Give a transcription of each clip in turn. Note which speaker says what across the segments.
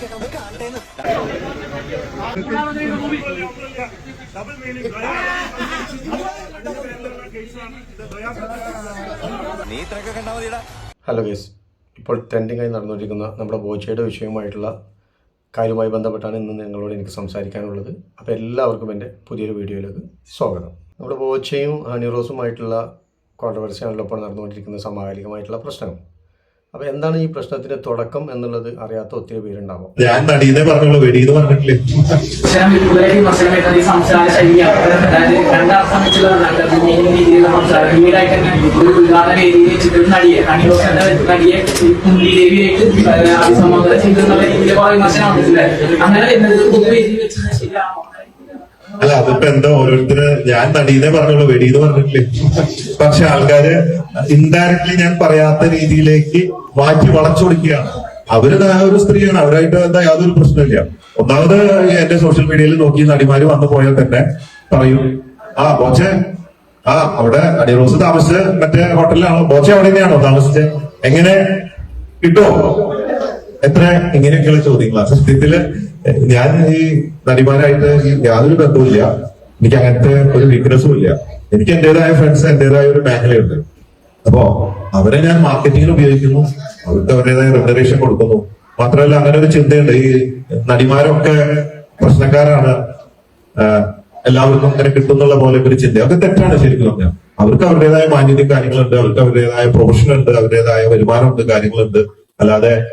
Speaker 1: Hello guys ഇപ്പോൾ trending ആയി നടന്നുകൊണ്ടിരിക്കുന്ന നമ്മുടെ ബോച്ചയുടെ വിഷയവുമായിട്ടുള്ള കാര്യവുമായി ബന്ധപ്പെട്ടാണ് ഇന്ന് നിങ്ങളോട് എനിക്ക് സംസാരിക്കാനുള്ളത്. അപ്പോൾ എല്ലാവർക്കും എന്റെ പുതിയൊരു വീഡിയോയിലേക്ക് സ്വാഗതം. നമ്മുടെ ബോച്ചയും ഹണിറോസുമായിട്ടുള്ള കോൺട്രവേഴ്സിയാണല്ലോ ഇപ്പോൾ നടന്നുകൊണ്ടിരിക്കുന്ന സമകാലികമായിട്ടുള്ള പ്രശ്നം അപ്പോൾ എന്താണ് ഈ പ്രശ്നത്തിന്റെ തുടക്കം എന്നുള്ളത് അറിയാത്ത ഒത്തിരി പേരുണ്ടാവും.
Speaker 2: ഞാൻ നടീനെ പറഞ്ഞുള്ളൂ എന്ന് പറഞ്ഞിട്ടില്ലേ?
Speaker 3: അണിയോസ് എന്ന വന്നിട്ടില്ലേ അങ്ങനെ
Speaker 2: അല്ല അതിപ്പോ എന്താ ഓരോരുത്തര് ഞാൻ നടീനെ പറഞ്ഞുള്ളൂ വെടിയെന്ന് പറഞ്ഞിട്ടില്ലേ. പക്ഷെ ആൾക്കാര് ഇൻഡയറക്ട്ലി ഞാൻ പറയാത്ത രീതിയിലേക്ക് മാറ്റി വളച്ചൊടിക്കുകയാണ് അവർ ദാ ഒരു സ്ത്രീയാണ് അവരായിട്ട് എന്താ യാതൊരു പ്രശ്നമില്ല ഒന്നാമത് എന്റെ സോഷ്യൽ മീഡിയയിൽ നോക്കി നടിമാര് വന്നു പോയാൽ തന്നെ പറയും ആ ബോച്ചെ ആ അവിടെ അടിറോസ് താമസിച്ച് മറ്റേ ഹോട്ടലിലാണോ? ബോച്ചെ അവിടെ തന്നെയാണോ താമസിച്ചത് എങ്ങനെ? കിട്ടുമോ എത്ര? ഇങ്ങനെയൊക്കെയുള്ള ചോദ്യങ്ങളാണ് സത്യത്തിൽ ഞാൻ ഈ നടിമാരായിട്ട് യാതൊരു ബന്ധവുമില്ല. എനിക്ക് അങ്ങനത്തെ ഒരു വീക്ക്നെസ്സും ഇല്ല. എനിക്ക് എന്റേതായ ഫ്രണ്ട്സ് എന്റേതായ ഒരു മേഖലയുണ്ട്. അപ്പോ അവരെ ഞാൻ മാർക്കറ്റിംഗിൽ ഉപയോഗിക്കുന്നു. അവർക്ക് അവരുടേതായ റെഗുലറേഷൻ കൊടുക്കുന്നു. മാത്രമല്ല അങ്ങനെ ഒരു ചിന്തയുണ്ട്. ഈ നടിമാരൊക്കെ പ്രശ്നക്കാരാണ്. എല്ലാവർക്കും അങ്ങനെ കിട്ടുന്നുള്ള പോലെ ഒരു ചിന്ത. അതൊക്കെ തെറ്റാണ് ശരിക്കും പറഞ്ഞാൽ. അവർക്ക് അവരുടേതായ മാന്യതയും കാര്യങ്ങളുണ്ട്. അവർക്ക് അവരുടേതായ പ്രൊഫഷൻ ഉണ്ട്. അവരുടേതായ വരുമാനമുണ്ട് കാര്യങ്ങളുണ്ട്. അല്ലാതെ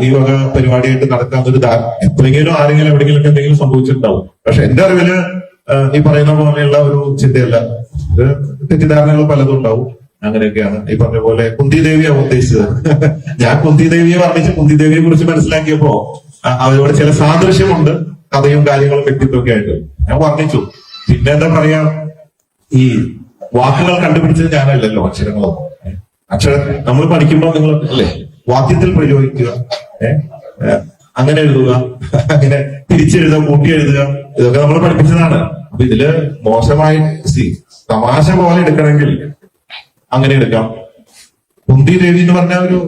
Speaker 2: ഈ വക പരിപാടിയായിട്ട് നടക്കാൻ ഒരു ധാ- എപ്പോഴെങ്കിലും ആരെങ്കിലും എവിടെയെങ്കിലും എന്തെങ്കിലും സംഭവിച്ചിട്ടുണ്ടാവും. പക്ഷെ എന്റെ അറിവിൽ ഈ പറയുന്ന പോലെയുള്ള ഒരു ചിന്തയല്ല. തെറ്റിദ്ധാരണകൾ പലതും ഉണ്ടാവും. അങ്ങനെയൊക്കെയാണ് ഈ പറഞ്ഞ പോലെ കുന്തി ഉദ്ദേശിച്ചത്. ഞാൻ കുന്തി ദേവിയെ വർണിച്ച് കുന്തി ദേവിയെ കുറിച്ച് മനസ്സിലാക്കിയപ്പോ അവരോട് ചില സാദൃശ്യമുണ്ട് കഥയും കാര്യങ്ങളും വ്യക്തിത്വമൊക്കെ ആയിട്ട്. ഞാൻ വർണിച്ചു. പിന്നെ എന്താ പറയാ ഈ വാക്കുകൾ കണ്ടുപിടിച്ചത് ഞാനല്ലല്ലോ അക്ഷരങ്ങളോ? അക്ഷരം നമ്മൾ പഠിക്കുമ്പോൾ നിങ്ങൾ അല്ലേ? വാക്യത്തിൽ പ്രയോഗിക്കുക. അങ്ങനെ എഴുതുക. അങ്ങനെ തിരിച്ചെഴുതുക കൂട്ടി എഴുതുക ഇതൊക്കെ നമ്മൾ പഠിപ്പിച്ചതാണ്. അപ്പൊ ഇതിൽ മോശമായി സി തമാശ പോലെ എടുക്കണമെങ്കിൽ അങ്ങനെ എടുക്കാം. കുന്തി ദേവി എന്ന് പറഞ്ഞ ഒരു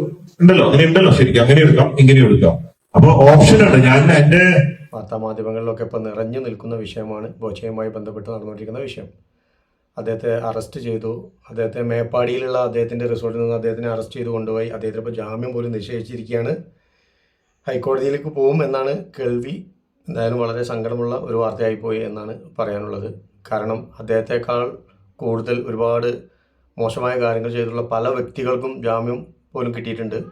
Speaker 2: ഉണ്ടല്ലോ അങ്ങനെ ഉണ്ടല്ലോ ശരിക്കും. അങ്ങനെ എടുക്കാം ഇങ്ങനെ എടുക്കാം. അപ്പൊ ഓപ്ഷൻ ഉണ്ട്. ഞാൻ എന്റെ
Speaker 1: വാർത്താമാധ്യമങ്ങളിലൊക്കെ ഇപ്പൊ നിറഞ്ഞു നിൽക്കുന്ന വിഷയമാണ് ബോച്ചയുമായി ബന്ധപ്പെട്ട് നടന്നുകൊണ്ടിരിക്കുന്ന വിഷയം. അദ്ദേഹത്തെ അറസ്റ്റ് ചെയ്തു. അദ്ദേഹത്തെ മേപ്പാടിയിലുള്ള അദ്ദേഹത്തിന്റെ റിസോർട്ടിൽ നിന്ന് അദ്ദേഹത്തിനെ അറസ്റ്റ് ചെയ്ത് കൊണ്ടുപോയി. അദ്ദേഹത്തിന് ഇപ്പോൾ ജാമ്യം പോലും നിശ്ചയിച്ചിരിക്കുകയാണ് ഹൈക്കോടതിയിലേക്ക് പോകും എന്നാണ് കേൾവി. എന്തായാലും വളരെ സങ്കടമുള്ള ഒരു വാർത്തയായിപ്പോയി എന്നാണ് പറയാനുള്ളത്. കാരണം അദ്ദേഹത്തെക്കാൾ കൂടുതൽ ഒരുപാട് മോശമായ കാര്യങ്ങൾ ചെയ്തിട്ടുള്ള പല വ്യക്തികൾക്കും ജാമ്യം പോലും കിട്ടിയിട്ടുണ്ട്.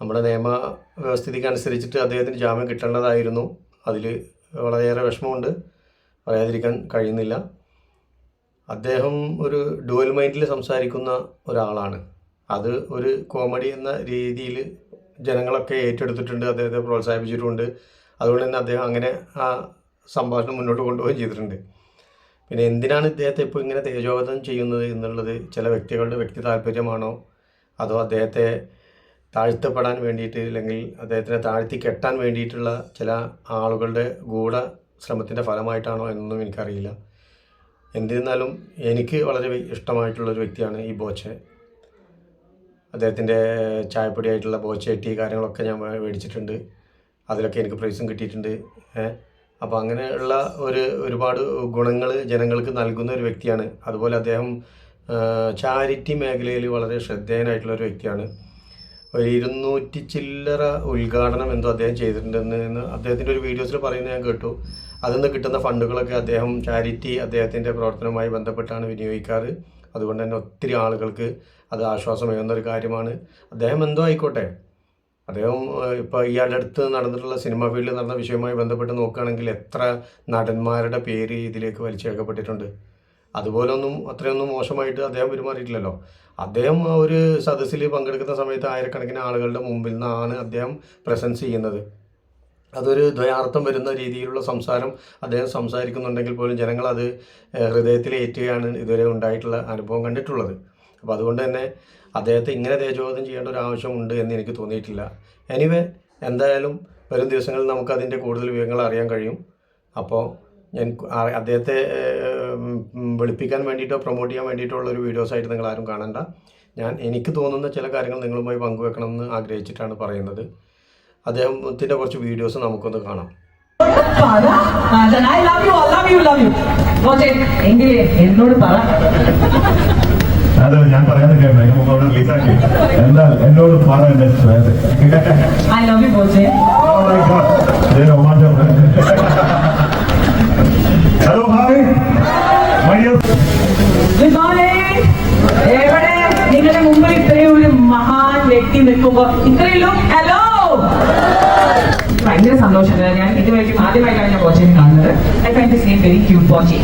Speaker 1: നമ്മുടെ നിയമ വ്യവസ്ഥിതിക്ക് അനുസരിച്ചിട്ട് അദ്ദേഹത്തിന് ജാമ്യം കിട്ടേണ്ടതായിരുന്നു. അതിൽ വളരെയേറെ വിഷമമുണ്ട്. പറയാതിരിക്കാൻ കഴിയുന്നില്ല. അദ്ദേഹം ഒരു ഡുവൽ മൈൻഡിൽ സംസാരിക്കുന്ന ഒരാളാണ്. അത് ഒരു കോമഡി എന്ന രീതിയിൽ ജനങ്ങളൊക്കെ ഏറ്റെടുത്തിട്ടുണ്ട് അദ്ദേഹത്തെ പ്രോത്സാഹിപ്പിച്ചിട്ടുണ്ട്. അതുകൊണ്ട് തന്നെ അദ്ദേഹം അങ്ങനെ ആ സംഭാഷണം മുന്നോട്ട് കൊണ്ടുപോവുകയും ചെയ്തിട്ടുണ്ട്. പിന്നെ എന്തിനാണ് ഇദ്ദേഹത്തെ ഇപ്പോൾ ഇങ്ങനെ തേജോവധം ചെയ്യുന്നത് എന്നുള്ളത് ചില വ്യക്തികളുടെ വ്യക്തി താല്പര്യമാണോ? അതോ അദ്ദേഹത്തെ താഴ്ത്തപ്പെടാൻ വേണ്ടിയിട്ട് അല്ലെങ്കിൽ അദ്ദേഹത്തിനെ താഴ്ത്തി കെട്ടാൻ വേണ്ടിയിട്ടുള്ള ചില ആളുകളുടെ ഗൂഢ ശ്രമത്തിന്റെ ഫലമായിട്ടാണോ എന്നൊന്നും എനിക്കറിയില്ല. എന്നിരുന്നാലും എനിക്ക് വളരെ ഇഷ്ടമായിട്ടുള്ളൊരു വ്യക്തിയാണ് ഈ ബോച്ചെ. അദ്ദേഹത്തിന്റെ ചായപ്പൊടിയായിട്ടുള്ള ബോച്ചെ ടീ കാര്യങ്ങളൊക്കെ ഞാൻ മേടിച്ചിട്ടുണ്ട്. അതിലൊക്കെ എനിക്ക് പ്രൈസും കിട്ടിയിട്ടുണ്ട് അപ്പോൾ അങ്ങനെയുള്ള ഒരു ഒരുപാട് ഗുണങ്ങൾ ജനങ്ങൾക്ക് നൽകുന്ന ഒരു വ്യക്തിയാണ്. അതുപോലെ അദ്ദേഹം ചാരിറ്റി മേഖലയിൽ വളരെ ശ്രദ്ധേയനായിട്ടുള്ള ഒരു വ്യക്തിയാണ്. ഒരു ഇരുന്നൂറ്റി ചില്ലറ ഉദ്ഘാടനം എന്തോ അദ്ദേഹം ചെയ്തിട്ടുണ്ടെന്ന് അദ്ദേഹത്തിന്റെ ഒരു വീഡിയോസിൽ പറയുന്നത് ഞാൻ കേട്ടു. അതിൽ നിന്ന് കിട്ടുന്ന ഫണ്ടുകളൊക്കെ അദ്ദേഹം ചാരിറ്റി അദ്ദേഹത്തിന്റെ പ്രവർത്തനവുമായി ബന്ധപ്പെട്ടാണ് വിനിയോഗിക്കാറ്. അതുകൊണ്ട് തന്നെ ഒത്തിരി ആളുകൾക്ക് അത് ആശ്വാസമേകുന്ന ഒരു കാര്യമാണ്. അദ്ദേഹം എന്തോ ആയിക്കോട്ടെ. അദ്ദേഹം ഇപ്പോൾ ഇയാളുടെ അടുത്ത് നടന്നിട്ടുള്ള സിനിമ ഫീൽഡിൽ നടന്ന വിഷയവുമായി ബന്ധപ്പെട്ട് നോക്കുകയാണെങ്കിൽ എത്ര നടന്മാരുടെ പേര് ഇതിലേക്ക് വലിച്ചേക്കപ്പെട്ടിട്ടുണ്ട് അതുപോലൊന്നും അത്രയൊന്നും മോശമായിട്ട് അദ്ദേഹം പെരുമാറിയിട്ടില്ലല്ലോ. അദ്ദേഹം ഒരു സദസ്സിൽ പങ്കെടുക്കുന്ന സമയത്ത് ആയിരക്കണക്കിന് ആളുകളുടെ മുമ്പിൽ നിന്നാണ് അദ്ദേഹം പ്രസൻസ് ചെയ്യുന്നത്. അതൊരു ദ്വയാർത്ഥം വരുന്ന രീതിയിലുള്ള സംസാരം അദ്ദേഹം സംസാരിക്കുന്നുണ്ടെങ്കിൽ പോലും ജനങ്ങൾ അത് ഏറ്റുകയാണ് ഇതുവരെ ഉണ്ടായിട്ടുള്ള അനുഭവം കണ്ടിട്ടുള്ളത്. അപ്പോൾ അതുകൊണ്ട് തന്നെ അദ്ദേഹത്തെ ഇങ്ങനെ തേജോവധം ചെയ്യേണ്ട ഒരു ആവശ്യമുണ്ട് എന്ന് എനിക്ക് തോന്നിയിട്ടില്ല. എനിവേ എന്തായാലും വരും ദിവസങ്ങളിൽ നമുക്കതിന്റെ കൂടുതൽ വിവരങ്ങൾ അറിയാൻ കഴിയും. അപ്പോൾ ഞാൻ അദ്ദേഹത്തെ വെളുപ്പിക്കാൻ വേണ്ടിയിട്ടോ പ്രൊമോട്ട് ചെയ്യാൻ വേണ്ടിയിട്ടോ ഉള്ള വീഡിയോസായിട്ട് നിങ്ങൾ ആരും കാണണ്ട. ഞാൻ എനിക്ക് തോന്നുന്ന ചില കാര്യങ്ങൾ നിങ്ങളുമായി പങ്കുവെക്കണമെന്ന് ആഗ്രഹിച്ചിട്ടാണ് പറയുന്നത്. അദ്ദേഹത്തിന്റെ കുറച്ച് വീഡിയോസ് നമുക്കൊന്ന് കാണാം.
Speaker 4: I love you love you love you കോച്ചെ എങ്കിലേ എന്നോട് പറ.
Speaker 2: അതെ ഞാൻ റിലീസാക്കി എന്നാൽ എന്നോട് പറ എന്റെ
Speaker 4: I love you
Speaker 2: hello hi
Speaker 4: എവിടെ? നിങ്ങളുടെ മുമ്പിൽ ഇത്രയും ഒരു മഹാൻ വ്യക്തി നിൽക്കുമ്പോ ഇത്രയുള്ളൂ ഹലോ ഭയങ്കര സന്തോഷമുണ്ട് ഞാൻ ഇതുവരെയും ആദ്യമായിട്ടാണ് ഞാൻ കോച്ചിനെ കാണുന്നത്. I find this name very cute പോച്ചി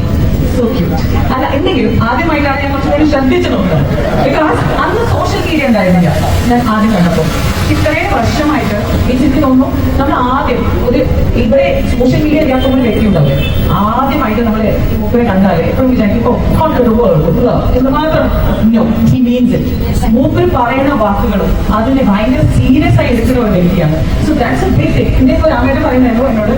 Speaker 4: so cute അല്ല എന്തെങ്കിലും ആദ്യമായിട്ടാണ് ഞാൻ കുറച്ചുകൂടി ശ്രദ്ധിച്ചു നോക്കുന്നത്. ബിക്കോസ് അന്ന് സോഷ്യൽ മീഡിയ ഉണ്ടായിരുന്നില്ല ഞാൻ. ആദ്യം കണ്ടപ്പോൾ. ഇത്രയും വർഷമായിട്ട് എനിക്ക് തോന്നുന്നു നമ്മൾ ആദ്യം ഒരു ഇവിടെ സോഷ്യൽ മീഡിയ ഇല്ലാത്ത ഒരു വ്യക്തി ഉണ്ടാവില്ല? ആദ്യമായിട്ട് നമ്മൾ മൂപ്പരെ കണ്ടാൽ എപ്പോഴും വിചാരിക്കും എന്ന് മാത്രം. നോ മീൻസ് മൂപ്പർ പറയുന്ന വാക്കുകളും അതിനെ ഭയങ്കര സീരിയസ് ആയി എടുക്കുന്ന ഒരു വ്യക്തിയാണ്. So that's a big thing ഒരു അമ്മയുടെ പറയുന്നല്ലോ എന്നോട്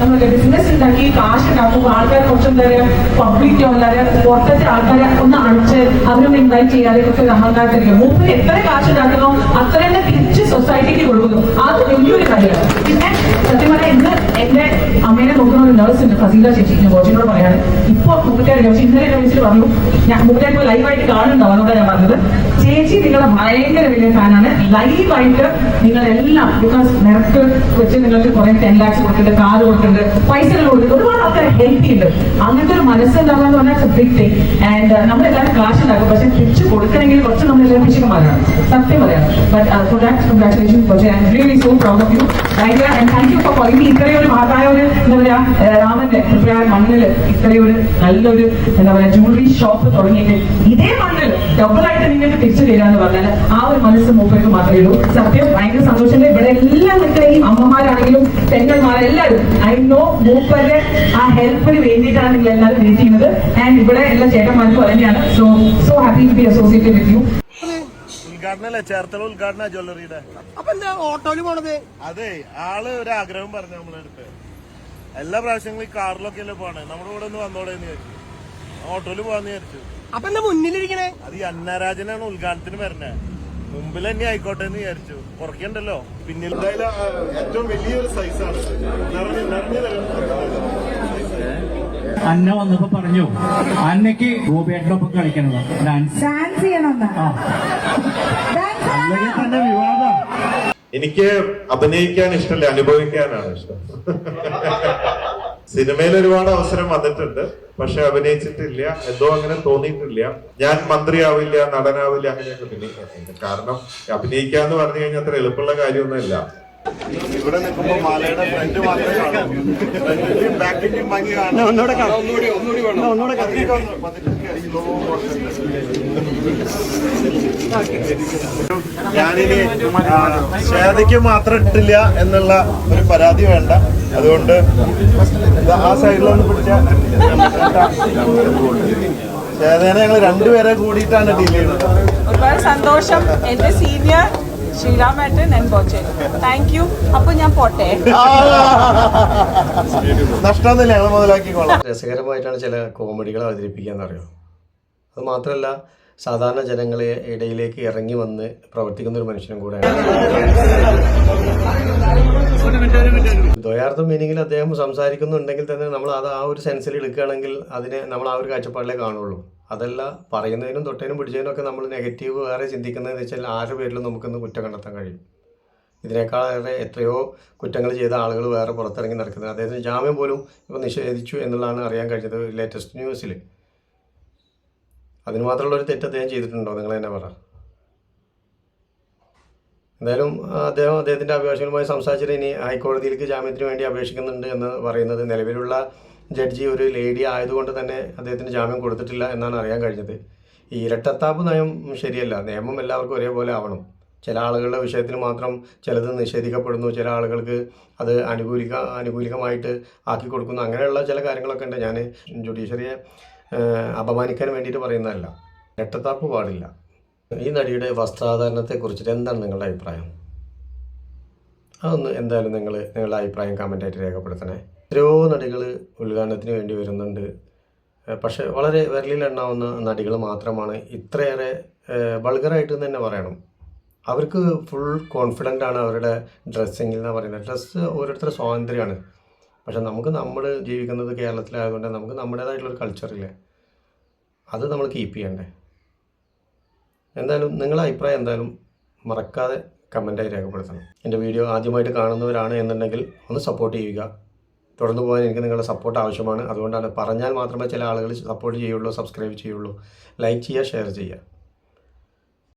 Speaker 4: നമ്മൾ ബിസിനസ് ഉണ്ടാക്കി കാശ് ഉണ്ടാക്കുമ്പോൾ ആൾക്കാർ കുറച്ച് എന്താ പറയുക പബ്ലിക്കോ അല്ലാതെ പുറത്തെ ആൾക്കാരെ ഒന്ന് അടിച്ച് അവരൊന്ന് ഇൻവൈറ്റ് ചെയ്യാതെ കുറച്ച് ഒരു അഹങ്കാരത്തിരിക്കും മൂപ്പർ എത്ര കാശുണ്ടാക്കുന്നു അത്ര തന്നെ തിരിച്ച് സൊസൈറ്റിക്ക് കൊടുക്കുന്നു. അത് വലിയൊരു കാര്യമാണ്. പിന്നെ സത്യം പറഞ്ഞാൽ ഇന്ന് എന്റെ അമ്മേനെ നോക്കുന്ന ഒരു നഴ്സ് ഉണ്ട് ഫസീല ചേച്ചി കോച്ചിനോട് പറയാണ് ഇപ്പൊ മുപ്പത്തേഴ് ചോദിച്ചു ഇന്നലെ എന്നെ വിളിച്ചിട്ട് പറഞ്ഞു ഞാൻ മുപ്പത്തേഴ് ലൈവായിട്ട് കാണുന്നുണ്ടോ? അതുകൊണ്ടാണ് ഞാൻ പറഞ്ഞത്. ചേച്ചി നിങ്ങളെ ഭയങ്കര വലിയ ഫാനാണ്. ലൈവായിട്ട് നിങ്ങളെല്ലാം ബിക്കോസ് നിരക്ക് വെച്ച് നിങ്ങൾക്ക് കുറെ ടെൻ ലാക്സ് കൊടുക്കുന്നുണ്ട് കാർ കൊടുക്കുന്നുണ്ട് പൈസകൾ കൊടുക്കുന്നുണ്ട് ഒരുപാട് ആൾക്കാർ ഹെൽപ്പ് ചെയ്യുന്നുണ്ട്. അങ്ങനത്തെ ഒരു മനസ്സുണ്ടാവുക എന്ന് പറഞ്ഞാൽ ബിഗ് തിങ് ആൻഡ് നമ്മളെല്ലാവരും കാശ് ഉണ്ടാക്കും പക്ഷെ തിരിച്ച് കൊടുക്കണമെങ്കിൽ കുറച്ച് നമ്മളെല്ലാവരും പിശുക്കന്മാരാണ് സത്യം പറയാം ബട്ട് ഫോർ ദാറ്റ് കൺഗ്രാറ്റുലേഷൻ പക്ഷേ I'm really so proud of you and thank you for calling ഇത്രയും ഒരു മഹത്തായ ഒരു എന്താ പറയാ ഏഹ് രാമന്റെ മണ്ണിൽ ഇത്രയൊരു ഇത്രയും നല്ലൊരു എന്താ പറയാ ജ്വല്ലറി ഷോപ്പ് തുടങ്ങിയിട്ട് ഇതേ മണ്ണിൽ ഡബിൾ ആയിട്ട് നിങ്ങൾക്ക് തിരിച്ചു തരാന്ന് പറഞ്ഞാൽ ആ ഒരു മനസ്സ് മൂപ്പർക്ക് മാത്രമേ ഉള്ളൂ. സത്യം ഭയങ്കര സന്തോഷമുണ്ട്. ഇവിടെ എല്ലാം നിൽക്കുന്ന ഈ അമ്മമാരാണെങ്കിലും പെങ്ങന്മാരെല്ലാവരും ഐ നോ മൂപ്പരുടെ ആ ഹെൽപ്പിന് വേണ്ടിയിട്ടാണ് നിങ്ങൾ എല്ലാവരും വെയിറ്റ് ചെയ്യുന്നത്. ആൻഡ് ഇവിടെ എല്ലാ ചേട്ടന്മാർക്കും തന്നെയാണ്. So so happy to be associated with you
Speaker 5: ഉദ്ഘാടനല്ലേ? Cherthala ഉദ്ഘാടന ജ്വല്ലറിയുടെ.
Speaker 6: അപ്പൊ എന്താ ഓട്ടോയിൽ പോണത്?
Speaker 5: അതെ ആൾ ഒരു ആഗ്രഹം പറഞ്ഞു നമ്മളെ അടുത്ത്. എല്ലാ പ്രാവശ്യങ്ങളും ഈ കാറിലൊക്കെ അല്ലേ പോണേ? നമ്മുടെ കൂടെ ഒന്ന് വന്നോളേന്ന് വിചാരിച്ചു. ഓട്ടോയിൽ പോവാന്ന് വിചാരിച്ചു.
Speaker 6: അപ്പൊ എന്താ മുന്നിലിരിക്കണേ?
Speaker 5: അത് ഈ അന്നരാജനാണ് ഉദ്ഘാടനത്തിന് വരണേ. മുമ്പിൽ തന്നെ ആയിക്കോട്ടെ എന്ന് വിചാരിച്ചു. കുറക്കണ്ടല്ലോ പിന്നിൽ ഏറ്റവും വലിയൊരു സൈസാണ്
Speaker 7: അന്ന വന്നപ്പോ പറഞ്ഞു അന്നയ്ക്ക് ഗോപിയേട്ടനൊപ്പം കളിക്കണം ഡാൻസ്
Speaker 8: ഡാൻസ് ചെയ്യണം
Speaker 5: അല്ലെങ്കിൽ തന്നെ വിവാദം.
Speaker 2: എനിക്ക് അഭിനയിക്കാൻ ഇഷ്ടമല്ല അനുഭവിക്കാനാണ് ഇഷ്ടം. സിനിമയിൽ ഒരുപാട് അവസരം വന്നിട്ടുണ്ട് പക്ഷെ അഭിനയിച്ചിട്ടില്ല എന്തോ അങ്ങനെ തോന്നിയിട്ടില്ല. ഞാൻ മന്ത്രിയാവില്ല നടനാവില്ല അങ്ങനെയൊക്കെ പിന്നെ കാരണം അഭിനയിക്കാന്ന് പറഞ്ഞു കഴിഞ്ഞാൽ അത്ര എളുപ്പമുള്ള കാര്യമൊന്നുമില്ല.
Speaker 5: ഇവിടെ നിൽക്കുമ്പോൾ മാലയുടെ ഫ്രണ്ട് മാത്രമേ കാണൂ. ഫ്രണ്ടിന്റെയും ബാക്കിന്റെയും ഭംഗി കാണാം.
Speaker 6: ഒന്നുകൂടെ കാണാം ഒന്നുകൂടി ഒന്നുകൂടി വേണം. ഒന്നുകൂടെ
Speaker 5: ഞാനിനി ശേതയ്ക്ക് മാത്രം ഇട്ടില്ല എന്നുള്ള ഒരു പരാതി വേണ്ട. അതുകൊണ്ട് ആ സൈഡിലൊന്ന് പിടിച്ച ശേതേനെ ഞങ്ങൾ രണ്ടുപേരെ കൂടിയിട്ടാണ് ഡീൽ ചെയ്യുന്നത്.
Speaker 8: ഒരുപാട് സന്തോഷം. എന്റെ സീനിയർ ശ്രീരാമേട്ടൻ ഞാൻ ബോച്ചെ താങ്ക് യു അപ്പൊ ഞാൻ പോട്ടെ.
Speaker 5: നഷ്ടമൊന്നുമില്ല ഞങ്ങൾ മുതലാക്കിക്കോളാം.
Speaker 1: രസകരമായിട്ടാണ് ചില കോമഡികൾ അവതരിപ്പിക്കുക അറിയോ അത് മാത്രമല്ല സാധാരണ ജനങ്ങളെ ഇടയിലേക്ക് ഇറങ്ങി വന്ന് പ്രവർത്തിക്കുന്ന ഒരു മനുഷ്യനും കൂടെയാണ്. ദ്വയാർത്ഥം മീനിങ്ങിൽ അദ്ദേഹം സംസാരിക്കുന്നുണ്ടെങ്കിൽ തന്നെ നമ്മൾ അത് ആ ഒരു സെൻസിൽ എടുക്കുകയാണെങ്കിൽ അതിനെ നമ്മൾ ആ ഒരു കാഴ്ചപ്പാടിലേ കാണുള്ളൂ. അതല്ല പറയുന്നതിനും തൊട്ടതിനും പിടിച്ചതിനും ഒക്കെ നമ്മൾ നെഗറ്റീവ് വേറെ ചിന്തിക്കുന്നതെന്ന് വെച്ചാൽ ആരുടെ പേരിലും നമുക്കൊന്ന് കുറ്റം കണ്ടെത്താൻ കഴിയും. ഇതിനേക്കാളേറെ എത്രയോ കുറ്റങ്ങൾ ചെയ്ത ആളുകൾ വേറെ പുറത്തിറങ്ങി നടക്കുന്നത് അദ്ദേഹത്തിന് ജാമ്യം പോലും ഇപ്പോൾ നിഷേധിച്ചു എന്നുള്ളതാണ് അറിയാൻ കഴിഞ്ഞത് ലേറ്റസ്റ്റ് ന്യൂസിൽ അതിന് മാത്രമുള്ള ഒരു തെറ്റ് അദ്ദേഹം ചെയ്തിട്ടുണ്ടോ? നിങ്ങൾ തന്നെ പറ. എന്തായാലും അദ്ദേഹം അദ്ദേഹത്തിന്റെ അഭിഭാഷകനുമായി സംസാരിച്ചിട്ട് ഇനി ഹൈക്കോടതിയിലേക്ക് ജാമ്യത്തിന് വേണ്ടി അപേക്ഷിക്കുന്നുണ്ട് എന്ന് പറയുന്നത് നിലവിലുള്ള ജഡ്ജി ഒരു ലേഡി ആയതുകൊണ്ട് തന്നെ അദ്ദേഹത്തിന് ജാമ്യം കൊടുത്തിട്ടില്ല എന്നാണ് അറിയാൻ കഴിഞ്ഞത്. ഈ ഇരട്ടത്താപ്പ് നയം ശരിയല്ല. നിയമം എല്ലാവർക്കും ഒരേപോലെ ആവണം. ചില ആളുകളുടെ വിഷയത്തിന് മാത്രം ചിലത് നിഷേധിക്കപ്പെടുന്നു. ചില ആളുകൾക്ക് അത് അനുകൂലിക അനുകൂലികമായിട്ട് ആക്കി കൊടുക്കുന്നു. അങ്ങനെയുള്ള ചില കാര്യങ്ങളൊക്കെ ഉണ്ട്. ഞാൻ ജുഡീഷ്യറിയെ അപമാനിക്കാൻ വേണ്ടിയിട്ട് പറയുന്നതല്ല. ഞെട്ടത്താപ്പ് പാടില്ല. ഈ നടിയുടെ വസ്ത്രാധാരണത്തെ കുറിച്ചിട്ട് എന്താണ് നിങ്ങളുടെ അഭിപ്രായം? അതൊന്ന് എന്തായാലും നിങ്ങൾ നിങ്ങളുടെ അഭിപ്രായം കമന്റായിട്ട് രേഖപ്പെടുത്തണേ. എത്രയോ നടികൾ ഉദ്ഘാടനത്തിന് വേണ്ടി വരുന്നുണ്ട്. പക്ഷേ വളരെ വിരലിലെണ്ണാവുന്ന നടികൾ മാത്രമാണ് ഇത്രയേറെ ബൾഗറായിട്ട് തന്നെ പറയണം. അവർക്ക് ഫുൾ കോൺഫിഡന്റ് ആണ് അവരുടെ ഡ്രസ്സിങ്ങിൽ എന്ന് പറയുന്നത്. ഡ്രസ്സ് ഓരോരുത്തരുടെ സ്വാതന്ത്ര്യമാണ്. പക്ഷെ നമുക്ക് നമ്മൾ ജീവിക്കുന്നത് കേരളത്തിലായതുകൊണ്ട് നമുക്ക് നമ്മുടേതായിട്ടുള്ളൊരു കൾച്ചറില്ലേ അത് നമ്മൾ കീപ്പ് ചെയ്യണ്ടേ? എന്തായാലും നിങ്ങളുടെ അഭിപ്രായം എന്തായാലും മറക്കാതെ കമന്റായി രേഖപ്പെടുത്തണം. എന്റെ വീഡിയോ ആദ്യമായിട്ട് കാണുന്നവരാണ് എന്നുണ്ടെങ്കിൽ ഒന്ന് സപ്പോർട്ട് ചെയ്യുക. തുടർന്ന് പോകാൻ എനിക്ക് നിങ്ങളുടെ സപ്പോർട്ട് ആവശ്യമാണ്. അതുകൊണ്ടാണ് പറഞ്ഞാൽ മാത്രമേ ചില ആളുകൾ സപ്പോർട്ട് ചെയ്യുള്ളൂ സബ്സ്ക്രൈബ് ചെയ്യുള്ളൂ. ലൈക്ക് ചെയ്യുക ഷെയർ ചെയ്യുക.